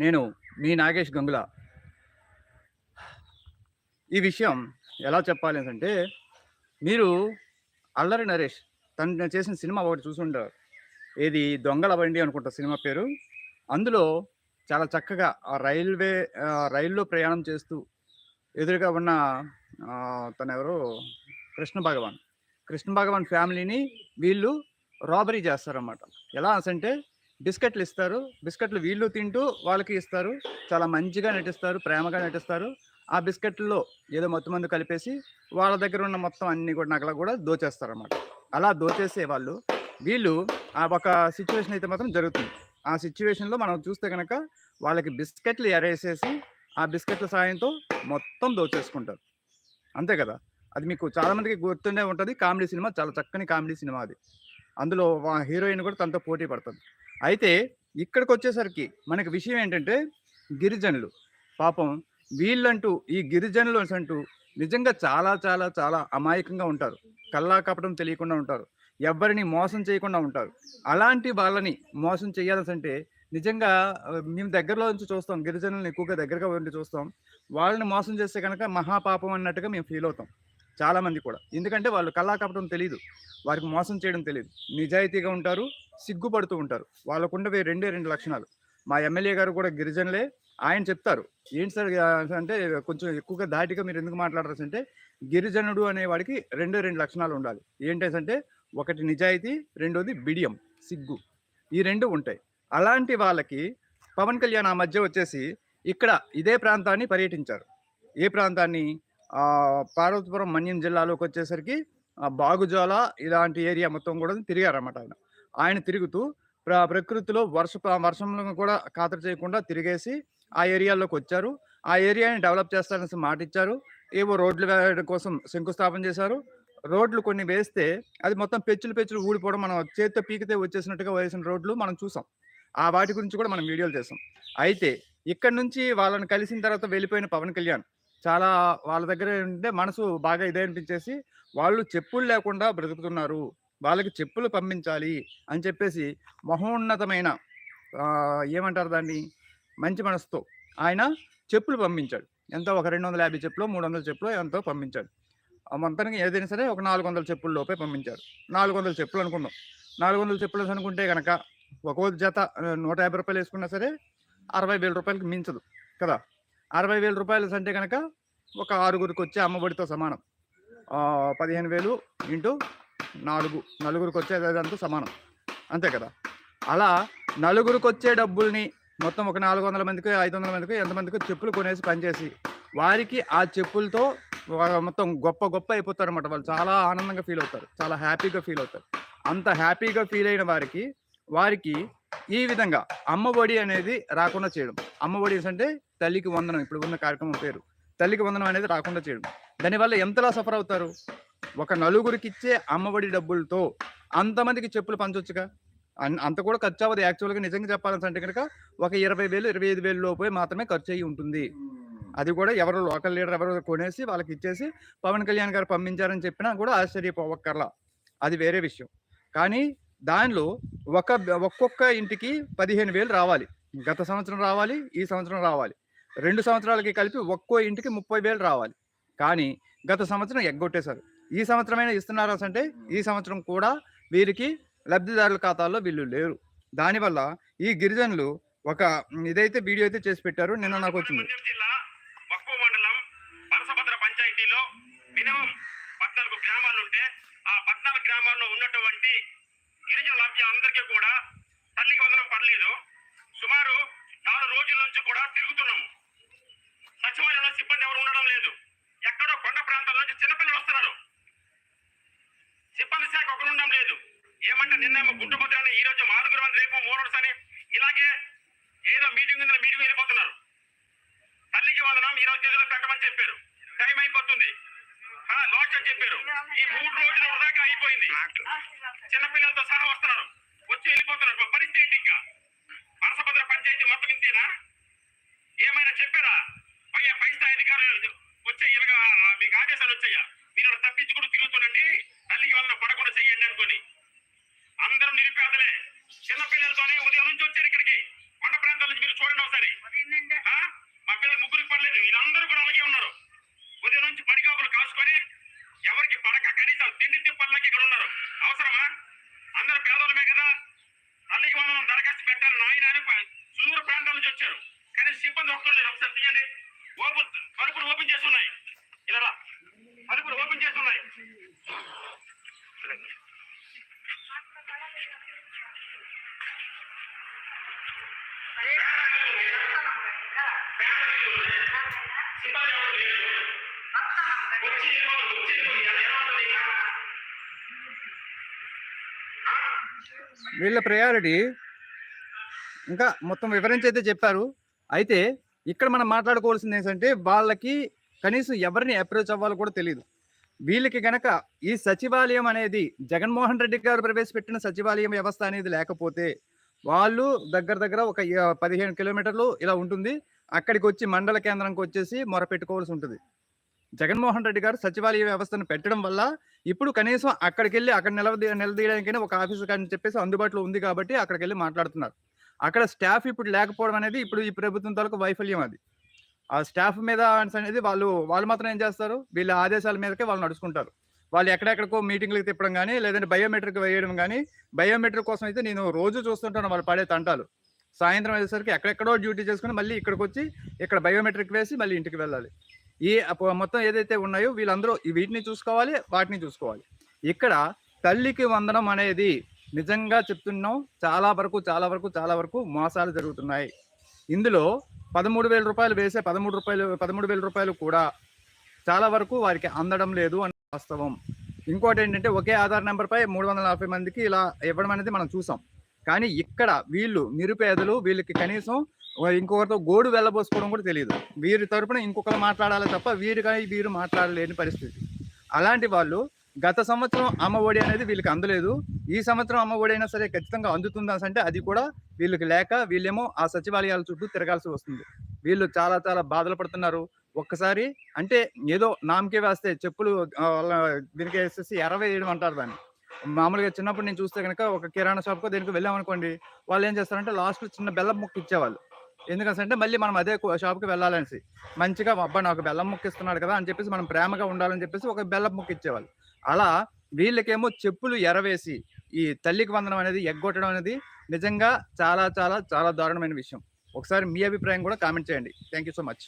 నేను మీ నాగేష్ గంగుల. ఈ విషయం ఎలా చెప్పాలి అంటే మీరు అల్లరి నరేష్ తను చేసిన సినిమా ఒకటి చూసుంటారు. ఏది దొంగల బండి అనుకుంటా సినిమా పేరు. అందులో చాలా చక్కగా ఆ రైల్వే రైల్లో ప్రయాణం చేస్తూ ఎదురుగా ఉన్న తన తను ఎవరు కృష్ణ భగవాన్. కృష్ణ భగవాన్ ఫ్యామిలీని వీళ్ళు రాబరీ చేస్తారన్నమాట. ఎలా అంటే బిస్కెట్లు ఇస్తారు. బిస్కెట్లు వీళ్ళు తింటూ వాళ్ళకి ఇస్తారు. చాలా మంచిగా నటిస్తారు ప్రేమగా నటిస్తారు. ఆ బిస్కెట్లో ఏదో మొత్తం మందు కలిపేసి వాళ్ళ దగ్గర ఉన్న మొత్తం అన్ని కూడా నగల కూడా దోచేస్తారు అన్నమాట అలా దోచేసే వాళ్ళు వీళ్ళు ఆ ఒక సిచ్యువేషన్ అయితే మాత్రం జరుగుతుంది. ఆ సిచ్యువేషన్లో మనం చూస్తే కనుక వాళ్ళకి బిస్కెట్లు ఎరేసేసి ఆ బిస్కెట్ల సాయంతో మొత్తం దోచేసుకుంటారు. అంతే కదా? అది మీకు చాలామందికి గుర్తుండే ఉంటుంది. కామెడీ సినిమా చాలా చక్కని కామెడీ సినిమా అది. అందులో హీరోయిన్ కూడా తనతో పోటీ పడుతుంది. అయితే ఇక్కడికి వచ్చేసరికి మనకి విషయం ఏంటంటే గిరిజనులు. పాపం వీళ్ళంటూ ఈ గిరిజనులు అంటూ నిజంగా చాలా చాలా చాలా అమాయకంగా ఉంటారు. కల్లా కపటం తెలియకుండా ఉంటారు. ఎవరిని మోసం చేయకుండా ఉంటారు. అలాంటి వాళ్ళని మోసం చేయాల్సి అంటే నిజంగా మేము దగ్గరలో నుంచి చూస్తాం. గిరిజనులను ఎక్కువగా దగ్గరగా ఉండి చూస్తాం. వాళ్ళని మోసం చేస్తే కనుక మహాపాపం అన్నట్టుగా మేము ఫీల్ అవుతాం చాలామంది కూడా. ఎందుకంటే వాళ్ళు కల్లా కపటం తెలియదు వారికి మోసం చేయడం తెలియదు నిజాయితీగా ఉంటారు సిగ్గుపడుతూ ఉంటారు. వాళ్ళకుండవే రెండే రెండు లక్షణాలు. మా ఎమ్మెల్యే గారు కూడా గిరిజనులే. ఆయన చెప్తారు. ఏంటి సార్ అంటే కొంచెం ఎక్కువగా దాటిగా మీరు ఎందుకు మాట్లాడరు అంటే గిరిజనుడు అనేవాడికి రెండే రెండు లక్షణాలు ఉండాలి. ఏంటంటే ఒకటి నిజాయితీ రెండోది బిడియం సిగ్గు. ఈ రెండు ఉంటాయి. అలాంటి వాళ్ళకి పవన్ కళ్యాణ్ ఆ మధ్య వచ్చేసి ఇక్కడ ఇదే ప్రాంతాన్ని పర్యటించారు. ఏ ప్రాంతాన్ని? పార్వతీపురం మన్యం జిల్లాలోకి వచ్చేసరికి బాగుజాల ఇలాంటి ఏరియా మొత్తం కూడా తిరిగారన్నమాట ఆయన. ఆయన తిరుగుతూ ప్ర ప్రకృతిలో వర్ష వర్షంలో కూడా ఖాతరు చేయకుండా తిరిగేసి ఆ ఏరియాలోకి వచ్చారు ఆ ఏరియాని డెవలప్ చేస్తారనేసి మాట ఇచ్చారు ఏవో రోడ్లు వేయడం కోసం శంకుస్థాపన చేశారు. రోడ్లు కొన్ని వేస్తే అది మొత్తం పెచ్చులు పెచ్చులు ఊడిపోవడం మనం చేతితో పీకితే వచ్చేసినట్టుగా వేసిన రోడ్లు మనం చూసాం. ఆ వాటి గురించి కూడా మనం వీడియోలు చేసాం. అయితే ఇక్కడ నుంచి వాళ్ళని కలిసిన తర్వాత వెళ్ళిపోయిన పవన్ కళ్యాణ్. చాలా వాళ్ళ దగ్గర ఉంటే మనసు బాగా ఇదే అనిపించేసి వాళ్ళు చెప్పులు లేకుండా బ్రతుకుతున్నారు. వాళ్ళకి చెప్పులు పంపించాలి అని చెప్పేసి మహోన్నతమైన ఏమంటారు దాన్ని? మంచి మనసుతో ఆయన చెప్పులు పంపించాడు. ఎంతో ఒక రెండు వందల యాభై చెప్పులు మూడు వందల చెప్పులు ఎంతో పంపించాడు. ఆ మొత్తానికి ఏదైనా సరే ఒక నాలుగు వందల చెప్పుల లోపే పంపించారు నాలుగు వందల చెప్పులు అనుకుందాం. నాలుగు వందల చెప్పులు అనుకుంటే కనుక ఒక్కో జత నూట యాభై రూపాయలు వేసుకున్నా సరే అరవై వేల రూపాయలకి మించదు కదా! అరవై వేల రూపాయలు అంటే కనుక ఒక ఆరుగురికి వచ్చే అమ్మఒడితో సమానం. పదిహేను వేలు ఇంటూ నాలుగు నలుగురికి వచ్చేదంతా సమానం. అంతే కదా? అలా నలుగురికి వచ్చే డబ్బుల్ని మొత్తం ఒక నాలుగు వందల మందికి ఐదు వందల మందికి ఎంతమందికి చెప్పులు కొనేసి పనిచేసి వారికి ఆ చెప్పులతో మొత్తం గొప్ప గొప్ప అయిపోతారు అనమాట వాళ్ళు. చాలా ఆనందంగా ఫీల్ అవుతారు. చాలా హ్యాపీగా ఫీల్ అవుతారు. అంత హ్యాపీగా ఫీల్ అయిన వారికి వారికి ఈ విధంగా అమ్మఒడి అనేది రాకుండా చేయడం. అమ్మఒడి అంటే తల్లికి వందనం ఇప్పుడు ఉన్న కార్యక్రమం పేరు. తల్లికి వందనం అనేది రాకుండా చేయడం. దానివల్ల ఎంతలా సఫర్ అవుతారు? ఒక నలుగురికి ఇచ్చే అమ్మఒడి డబ్బులతో అంతమందికి చెప్పులు పంచొచ్చుగా? అంత కూడా ఖర్చు అవ్వదు. యాక్చువల్గా నిజంగా చెప్పాలంటే కనుక ఒక ఇరవై వేలు ఇరవై ఐదు వేలు లోపే మాత్రమే ఖర్చు అయ్యి ఉంటుంది. అది కూడా ఎవరు లోకల్ లీడర్ ఎవరు కొనేసి వాళ్ళకి ఇచ్చేసి పవన్ కళ్యాణ్ గారు పంపించారని చెప్పినా కూడా ఆశ్చర్యపోవక్కర్లా. అది వేరే విషయం. కానీ దానిలో ఒక ఒక్కొక్క ఇంటికి పదిహేను వేలు రావాలి. గత సంవత్సరం రావాలి ఈ సంవత్సరం రావాలి. రెండు సంవత్సరాలకి కలిపి ఒక్కో ఇంటికి ముప్పై వేలు రావాలి. కానీ గత సంవత్సరం ఎగ్గొట్టేశారు. ఈ సంవత్సరమైనా ఇస్తున్నారా అంటే ఈ సంవత్సరం కూడా వీరికి లబ్ధిదారుల ఖాతాల్లో వీళ్ళు లేరు. దానివల్ల ఈ గిరిజనులు ఒక ఇదైతే వీడియో అయితే చేసి పెట్టారు. నిన్న నాకు వచ్చింది. గ్రామాల్లో ఉన్నటువంటి గిరిజన కూడా తల్లికి వందనం పడలేదు. సుమారు నాలుగు రోజుల నుంచి కూడా తిరుగుతున్నాము. సచివాలయంలో సిబ్బంది ఎవరు ఉండడం లేదు. ఎక్కడో కొండ ప్రాంతాల నుంచి చిన్నపిల్లలు వస్తున్నారు. సిబ్బంది శాఖ ఒకరు ఉండడం లేదు. ఏమంటే నిన్నేమో గుంటుపత్రి అని ఈ రోజు మాలుగురు అని రేపు మూడు అని ఇలాగే ఏదో మీటింగ్ ఉందని మీటింగ్ వెళ్ళిపోతున్నారు. తల్లికి వందనం ఈ రోజు తేదీలో పెట్టమని చెప్పారు. టైం అయిపోతుంది. ఆ, అని చెప్పారు. ఈ మూడు రోజులు వృధాగా అయిపోయింది. చిన్నపిల్లలతో సహా వస్తున్నారు. వచ్చి వెళ్ళిపోతున్నారు. పరిస్థితి ఏంటి ఇంకా? పరసభద్ర పంచాయతీ మొత్తం ఇంతేనా? ఏమైనా చెప్పారా? పై పై స్థాయి అధికారులు వచ్చే ఇలాగా మీకు ఆదేశాలు వచ్చాయా? మీరు అలా తప్పించుకుని తిరుగుతుండండి తల్లికి వందనం పడకుండా చెయ్యండి అనుకొని. అందరూ నిరుపేదలే. చిన్నపిల్లలతోనే ఉదయం నుంచి వచ్చారు ఇక్కడికి. కొండ ప్రాంతాల నుంచి మీరు చూడండి ఒకసారి? మా పిల్లలు ముగ్గురికి పడలేదు. వీళ్ళందరూ కూడా అలాగే ఉన్నారు. ఉదయం నుంచి పడిగాపులు కాసుకొని ఎవరికి పడక కనీసం తిండి తిప్పలకి ఇక్కడ ఉన్నారు. అవసరమా? వీళ్ళ ప్రయారిటీ ఇంకా మొత్తం వివరించి అయితే చెప్పారు. అయితే ఇక్కడ మనం మాట్లాడుకోవాల్సింది ఏంటంటే వాళ్ళకి కనీసం ఎవరిని అప్రోచ్ అవ్వాలో కూడా తెలియదు వీళ్ళకి గనక ఈ సచివాలయం అనేది జగన్మోహన్ రెడ్డి గారు ప్రవేశపెట్టిన సచివాలయం వ్యవస్థ అనేది లేకపోతే వాళ్ళు దగ్గర దగ్గర ఒక పదిహేను కిలోమీటర్లు ఇలా ఉంటుంది. అక్కడికి వచ్చి మండల కేంద్రంకి వచ్చేసి మొరపెట్టుకోవాల్సి ఉంటుంది. జగన్మోహన్ రెడ్డి గారు సచివాలయ వ్యవస్థను పెట్టడం వల్ల ఇప్పుడు కనీసం అక్కడికి వెళ్ళి అక్కడ నిలదీ నిలదీయడానికైనా ఒక ఆఫీసు కానీ చెప్పేసి అందుబాటులో ఉంది కాబట్టి అక్కడికి వెళ్ళి మాట్లాడుతున్నారు. అక్కడ స్టాఫ్ ఇప్పుడు లేకపోవడం అనేది ఇప్పుడు ఈ ప్రభుత్వం తాలూకు వైఫల్యం అది. ఆ స్టాఫ్ మీద అనేది వాళ్ళు వాళ్ళు మాత్రం ఏం చేస్తారు? వీళ్ళ ఆదేశాల మీదకే వాళ్ళు నడుచుకుంటారు. వాళ్ళు ఎక్కడెక్కడికో మీటింగ్లకు తిప్పడం కానీ లేదంటే బయోమెట్రిక్ వేయడం కానీ బయోమెట్రిక్ కోసం అయితే నేను రోజు చూస్తుంటాను వాళ్ళు పడే తంటాలు. సాయంత్రం అయ్యేసరికి ఎక్కడెక్కడో డ్యూటీ చేసుకుని మళ్ళీ ఇక్కడికి వచ్చి ఇక్కడ బయోమెట్రిక్ వేసి మళ్ళీ ఇంటికి వెళ్ళాలి. ఈ మొత్తం ఏదైతే ఉన్నాయో వీళ్ళందరూ వీటిని చూసుకోవాలి వాటిని చూసుకోవాలి. ఇక్కడ తల్లికి వందనం అనేది నిజంగా చెప్తున్నాం. చాలా వరకు చాలా వరకు చాలా వరకు మోసాలు జరుగుతున్నాయి. ఇందులో పదమూడు వేల రూపాయలు వేసే పదమూడు రూపాయలు పదమూడు వేల రూపాయలు కూడా చాలా వరకు వారికి అందడం లేదు అని వాస్తవం. ఇంకోటి ఏంటంటే ఒకే ఆధార్ నెంబర్పై మూడు వందల నలభై మందికి ఇలా ఇవ్వడం అనేది మనం చూసాం. కానీ ఇక్కడ వీళ్ళు నిరుపేదలు వీళ్ళకి కనీసం ఇంకొకరితో గోడు వెళ్ళబోసుకోవడం కూడా తెలియదు వీరి తరపున ఇంకొకరు మాట్లాడాలి తప్ప వీరికై వీరు మాట్లాడలేని పరిస్థితి. అలాంటి వాళ్ళు గత సంవత్సరం అమ్మ ఒడి అనేది వీళ్ళకి అందలేదు. ఈ సంవత్సరం అమ్మ ఒడి అయినా సరే ఖచ్చితంగా అందుతుందా అంటే అది కూడా వీళ్ళకి లేక వీళ్ళేమో ఆ సచివాలయాల చుట్టూ తిరగాల్సి వస్తుంది. వీళ్ళు చాలా చాలా బాధలు పడుతున్నారు. ఒక్కసారి అంటే ఏదో నామకే వేస్తే చెప్పులు వాళ్ళ దీనికి వేసేసి ఎరవై వేయడం అంటారు దాన్ని. మామూలుగా చిన్నప్పుడు నేను చూస్తే కనుక ఒక కిరాణా షాప్కో దీనికి వెళ్ళామనుకోండి వాళ్ళు ఏం చేస్తారంటే లాస్ట్ చిన్న బెల్లం ముక్క ఇచ్చేవాళ్ళు. ఎందుకంటే మళ్ళీ మనం అదే షాప్కి వెళ్ళాలనేసి. మంచిగా అబ్బా నాకు బెల్లం ముక్క ఇస్తున్నాడు కదా అని చెప్పేసి మనం ప్రేమగా ఉండాలని చెప్పేసి ఒక బెల్లం ముక్క ఇచ్చేవాళ్ళు అలా వీళ్ళకేమో చెప్పులు ఎరవేసి ఈ తల్లికి వందనం అనేది ఎగ్గొట్టడం అనేది నిజంగా చాలా చాలా చాలా దారుణమైన విషయం. ఒకసారి మీ అభిప్రాయం కూడా కామెంట్ చేయండి. Thank you so much